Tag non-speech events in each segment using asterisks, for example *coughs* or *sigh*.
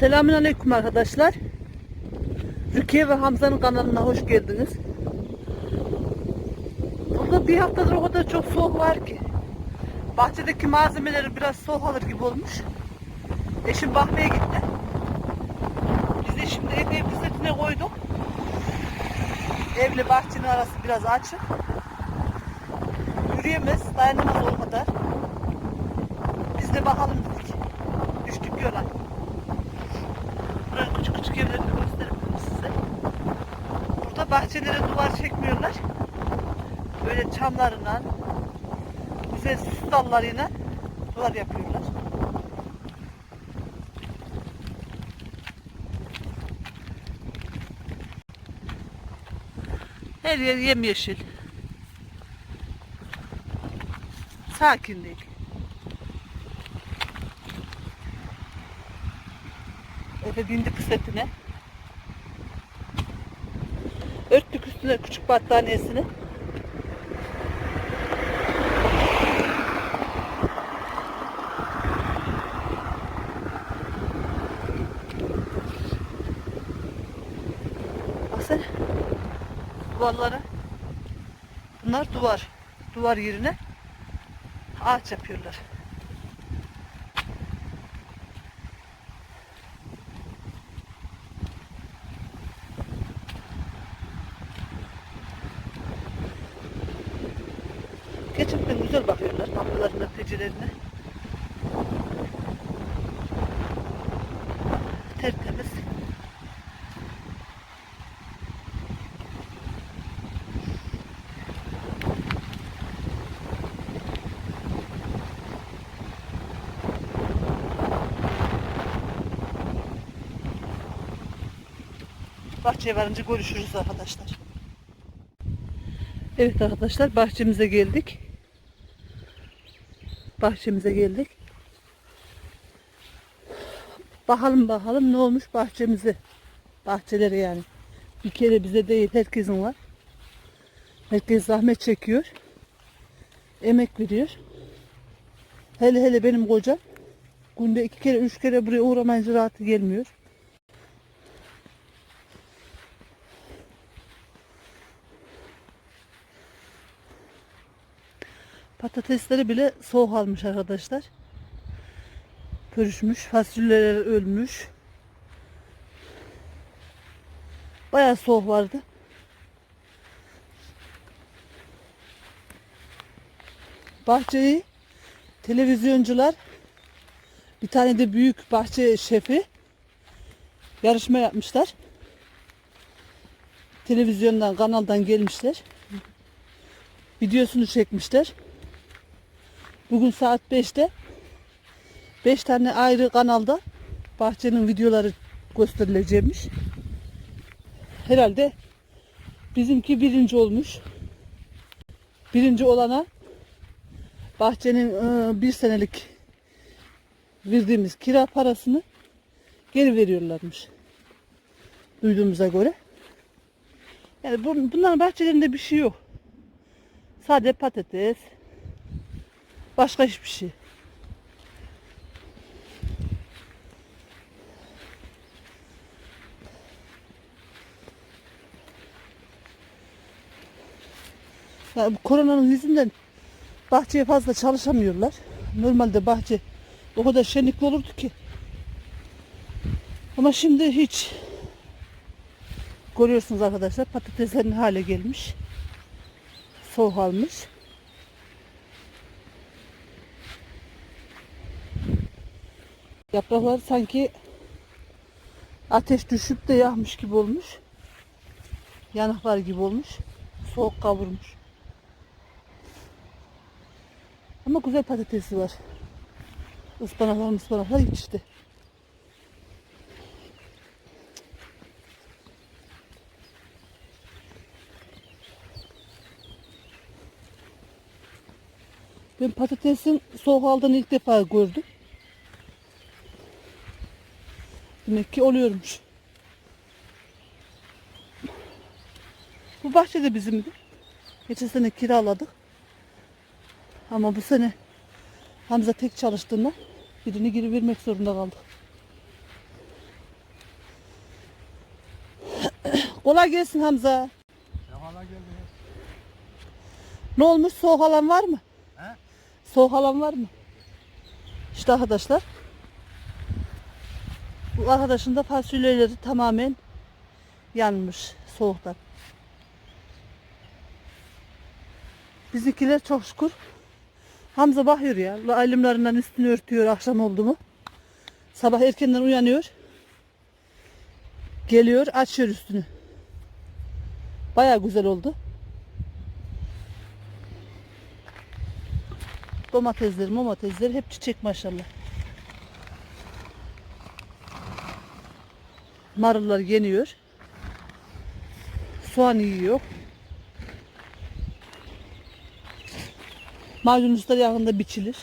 Selamünaleyküm arkadaşlar. Rukiye ve Hamza'nın kanalına hoş geldiniz. Burada bir haftadır o kadar çok soğuk var ki. Bahçedeki malzemeleri biraz soğuk alır gibi olmuş. Eşim bakmaya gitti. Biz de şimdi evi bisikletine koyduk. Evle bahçenin arası biraz açık. Yürüyemez, dayanamaz o kadar. Biz de bakalım dedik. Düştük yola. Küçük evlerini gösterebilirim size. Burada bahçelere duvar çekmiyorlar. Böyle çamlarla, güzel süs dallarıyla duvar yapıyorlar. Her yer yemyeşil. Sakinlik. Efe bindi bisikletine. Örttük üstüne küçük battaniyesini. Baksana. Duvarlara. Bunlar duvar. Duvar yerine ağaç yapıyorlar. Gerçekten güzel bakıyorlar kapılarına, pencerelerine. Tertemiz. Bahçeye varınca görüşürüz arkadaşlar. Evet arkadaşlar bahçemize geldik. Bahçemize geldik. Bakalım bakalım ne olmuş bahçemize. Bahçeleri yani. Bir kere bize değil herkesin var. Herkes zahmet çekiyor. Emek veriyor. Hele hele benim kocam. Günde iki kere üç kere buraya uğramayınca rahatı gelmiyor. Patatesleri bile soğuk almış arkadaşlar. Pörüşmüş. Fasulyeler ölmüş. Bayağı soğuk vardı. Bahçeyi televizyoncular bir tane de büyük bahçe şefi yarışma yapmışlar. Televizyondan, kanaldan gelmişler. Videosunu çekmişler. Bugün saat 5'te 5 tane ayrı kanalda bahçenin videoları gösterilecekmiş. Herhalde bizimki birinci olmuş. Birinci olana bahçenin e, bir senelik verdiğimiz kira parasını geri veriyorlarmış. Duyduğumuza göre. Yani bu, bunların bahçelerinde bir şey yok. Sade patates, Başka hiçbir şey. Yani koronanın yüzünden bahçeye fazla çalışamıyorlar. Normalde bahçe o kadar şenlikli olurdu ki. Ama şimdi hiç görüyorsunuz arkadaşlar patateslerin hale gelmiş. Soğuk almış. Yapraklar sanki ateş düşüp de yakmış gibi olmuş. Yanıklar gibi olmuş. Soğuk kavurmuş. Ama güzel patatesi var. Ispanaklar ıspanaklar yetişti. Ben patatesin soğuk aldığını ilk defa gördüm. Demek ki oluyormuş. Bu bahçe de bizimdi. Geçen sene kiraladık. Ama bu sene Hamza tek çalıştığında birini geri vermek zorunda kaldık. *coughs* Kolay gelsin Hamza. Sefalar geldiniz. Ne olmuş? Soğuk alan var mı? He? Soğuk alan var mı? İşte arkadaşlar bu arkadaşın da fasulyeleri tamamen yanmış soğuktan. Bizimkiler çok şükür. Hamza bakıyor ya. Aylımlarından üstünü örtüyor akşam oldu mu. Sabah erkenden uyanıyor. Geliyor açıyor üstünü. Baya güzel oldu. Domatesleri, domatesleri hep çiçek maşallah. Marullar yeniyor. Soğan yiyor. Da yakında biçilir.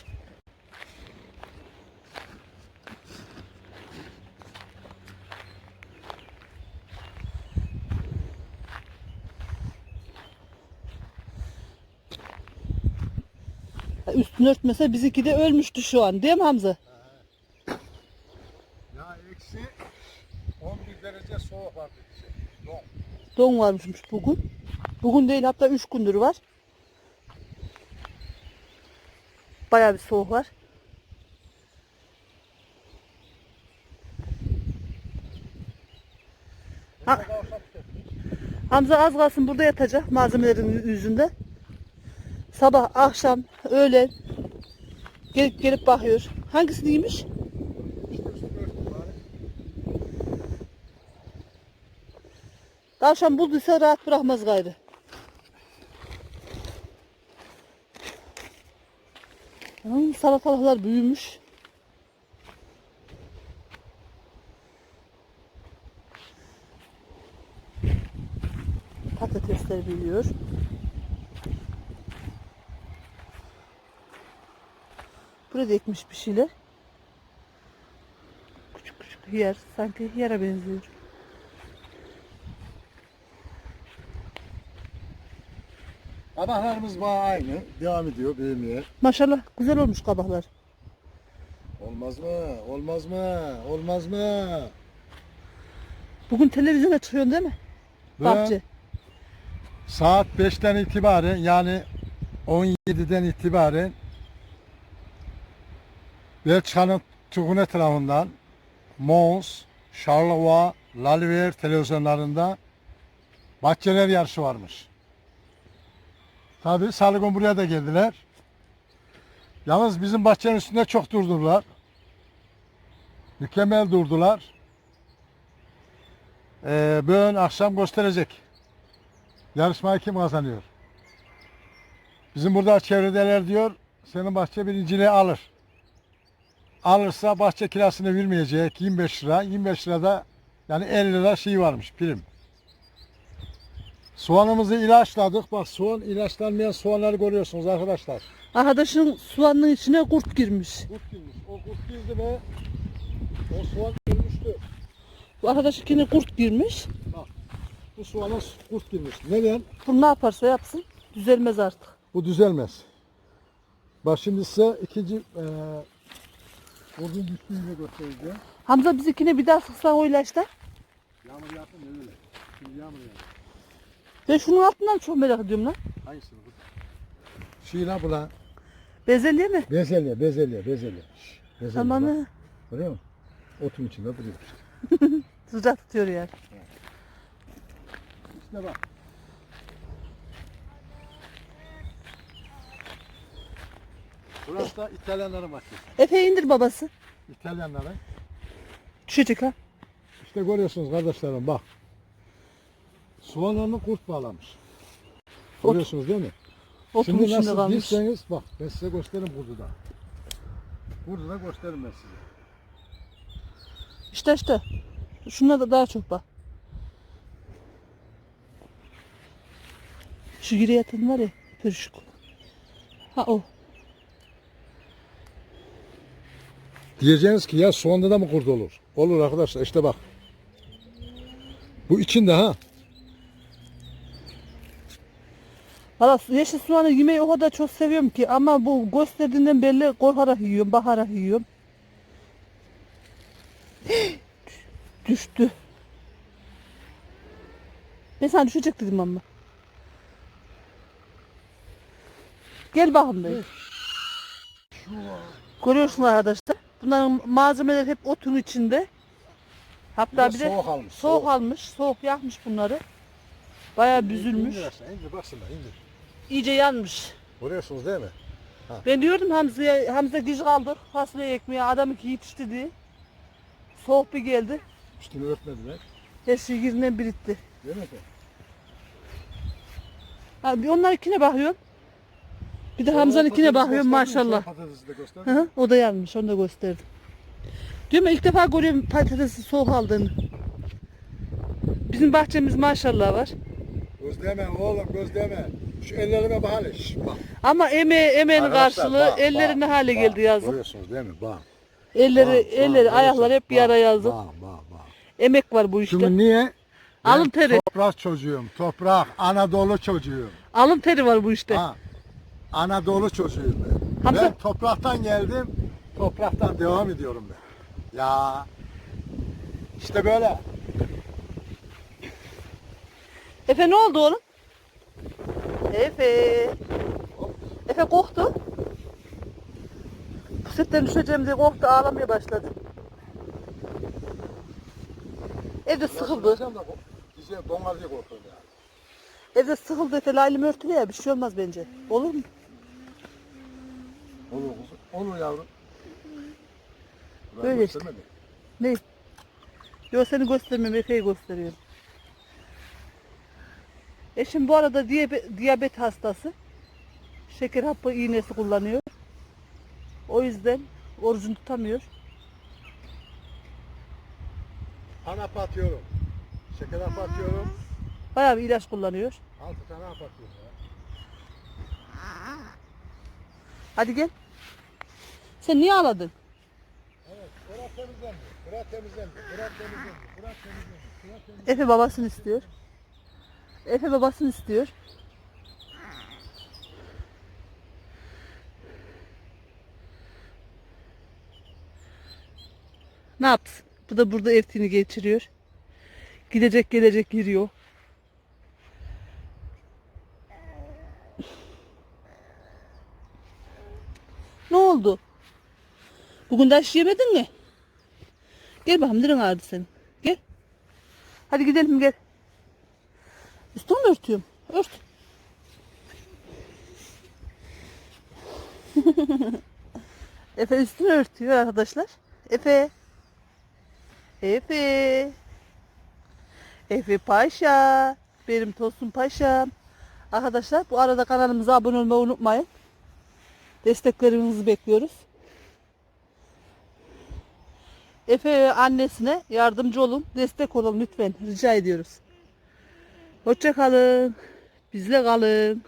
Üstünü örtmese bizimki de ölmüştü şu an değil mi Hamza? Var bize. Don. Don varmış bugün. Bugün değil hatta 3 gündür var. Bayağı bir soğuk var. Ha. Hamza az kalsın burada yatacak malzemelerin yüzünde. Sabah, akşam, öğlen gelip gelip bakıyor. Hangisini giymiş? İşte üstünü örtün bari. Tavşan bulduysa rahat bırakmaz gayrı. Hmm, salatalıklar büyümüş. Patatesler büyüyor. Burada ekmiş bir şeyler. Küçük küçük yer. Sanki yere benziyor. Kabaklarımız bana aynı. Devam ediyor büyümeye. Maşallah güzel olmuş kabaklar. Olmaz mı? Olmaz mı? Olmaz mı? Bugün televizyona çıkıyorsun değil mi? Ve Bahçe. saat 5'ten itibaren yani 17'den itibaren Belçika'nın Tugun etrafından Mons, Charleroi, Laliver televizyonlarında bahçeler yarışı varmış. Tabi salı gün buraya da geldiler. Yalnız bizim bahçenin üstünde çok durdular. Mükemmel durdular. Ee, bugün akşam gösterecek. Yarışmayı kim kazanıyor? Bizim burada çevredeler diyor, senin bahçe birinciliği alır. Alırsa bahçe kirasını vermeyecek 25 lira. 25 lirada yani 50 lira şey varmış prim. Soğanımızı ilaçladık. Bak soğan ilaçlanmayan soğanları görüyorsunuz arkadaşlar. Arkadaşın soğanın içine kurt girmiş. Kurt girmiş. O kurt girdi ve o soğan ölmüştü. Bu arkadaşınkine kurt girmiş. Bu soğana kurt girmiş. Neden? Bu ne yaparsa yapsın düzelmez artık. Bu düzelmez. Bak şimdi size ikinci eee kurdun düştüğünü göstereceğim. Hamza bizimkine bir daha sıksan o ilaçla. Yağmur yaptın ne öyle? Şimdi yağmur yağıyor. Ben şunun altından çok merak ediyorum lan. Hangisini bu? Şiila bu lan. Bezelye mi? Bezelye, bezelye, bezelye. Bezelye Tamam mı? Görüyor musun? Otun içinde duruyor işte. *laughs* Sıcak tutuyor yani. İşte bak. Burası da İtalyanların bahçesi. Efe indir babası. İtalyanların. Düşecek ha. İşte görüyorsunuz kardeşlerim bak. Soğanlarını kurt bağlamış. Ot- Görüyorsunuz değil mi? Otun Şimdi içinde nasıl kalmış. girseniz bak ben size gösteririm burada da. Burada da gösteririm ben size. İşte işte. Şuna da daha çok bak. Şu geri yatan var ya. Pürüşük. Ha o. Diyeceğiniz ki ya soğanda da mı kurt olur? Olur arkadaşlar işte bak. Bu içinde ha. Valla yeşil soğanı yemeyi o kadar çok seviyorum ki ama bu gösterdiğinden belli korkarak yiyorum, bakarak yiyorum. *gasps* Düştü. Ben sana düşecek dedim ama. Gel bakalım dayı. Görüyorsunuz arkadaşlar. Bunların malzemeler hep otun içinde. Hatta bir de soğuk almış. soğuk almış. Soğuk yakmış bunları. Bayağı büzülmüş. İndir aşağı, indir baksana indir. İyice yanmış. Görüyorsunuz değil mi? Ben diyordum Hamza'ya, Hamza giz kaldı fasulye ekmeği adamı ki yetişti diye. Soğuk bir geldi. Üstünü örtmediler. Her şey yerinden biritti. Değil mi? Ha, bir onlarınkine bakıyorum. Bir de Hamza'nınkine bakıyorum maşallah. Patatesi de göster. Hı hı, o da yanmış onu da gösterdim. Diyorum ya ilk defa görüyorum patatesi soğuk aldığını. Bizim bahçemiz maşallah var. Gözleme oğlum gözleme. Şu ellerime bak hele. Şş, bak. Ama emeği, emeğin Arkadaşlar, karşılığı bak, elleri ne bak, hale bak. geldi yazık. Görüyorsunuz değil mi? Bak. Elleri, bak, bak, elleri, ayakları görüyorsunuz. hep yara Bak, yazık. Bak bak bak. Emek var bu işte. Çünkü niye? Alın teri. Toprak çocuğum. Toprak. Anadolu çocuğuyum. Alın teri var bu işte. Ha. Anadolu çocuğuyum ben. Hamza- Ben topraktan geldim. Topraktan devam ediyorum ben. Ya. İşte böyle. Efe ne oldu oğlum? Efe. Efe korktu. Pusetten düşeceğim diye korktu ağlamaya başladı. Evde sıkıldı. Dize donar diye korkuyorum ya. Evde sıkıldı Efe laylım örtülü ya bir şey olmaz bence. Olur mu? Olur kuzum. Olur yavrum. Ben Böyle işte. göstermedim. Ne? Yok seni göstermiyorum Efe'yi gösteriyorum. Eşim bu arada diyabet, diyabet hastası. Şeker hapı iğnesi kullanıyor. O yüzden orucunu tutamıyor. Hanap atıyorum. Şeker hapı atıyorum. Bayağı bir ilaç kullanıyor. Altı tane hap atıyorum ya. Hadi gel. Sen niye ağladın? Bırak temizlendi. Bırak temizlendi. Bırak temizlendi. Bırak temizlendi. Bırak temizlendi. Efe babasını istiyor. Efe babasını istiyor. Ne yapsın? Bu da burada evtini geçiriyor. Gidecek gelecek yürüyor. Ne oldu? Bugün ders yemedin mi? Gel bakalım nereye ağrıdı senin? Gel. Hadi gidelim gel. Üstümü mü örtüyorum? Ört. *laughs* Efe üstünü örtüyor arkadaşlar. Efe. Efe. Efe Paşa. Benim Tosun Paşam. Arkadaşlar bu arada kanalımıza abone olmayı unutmayın. Desteklerinizi bekliyoruz. Efe annesine yardımcı olun, destek olun lütfen. Rica ediyoruz. Hoşça kalın. Bizle kalın.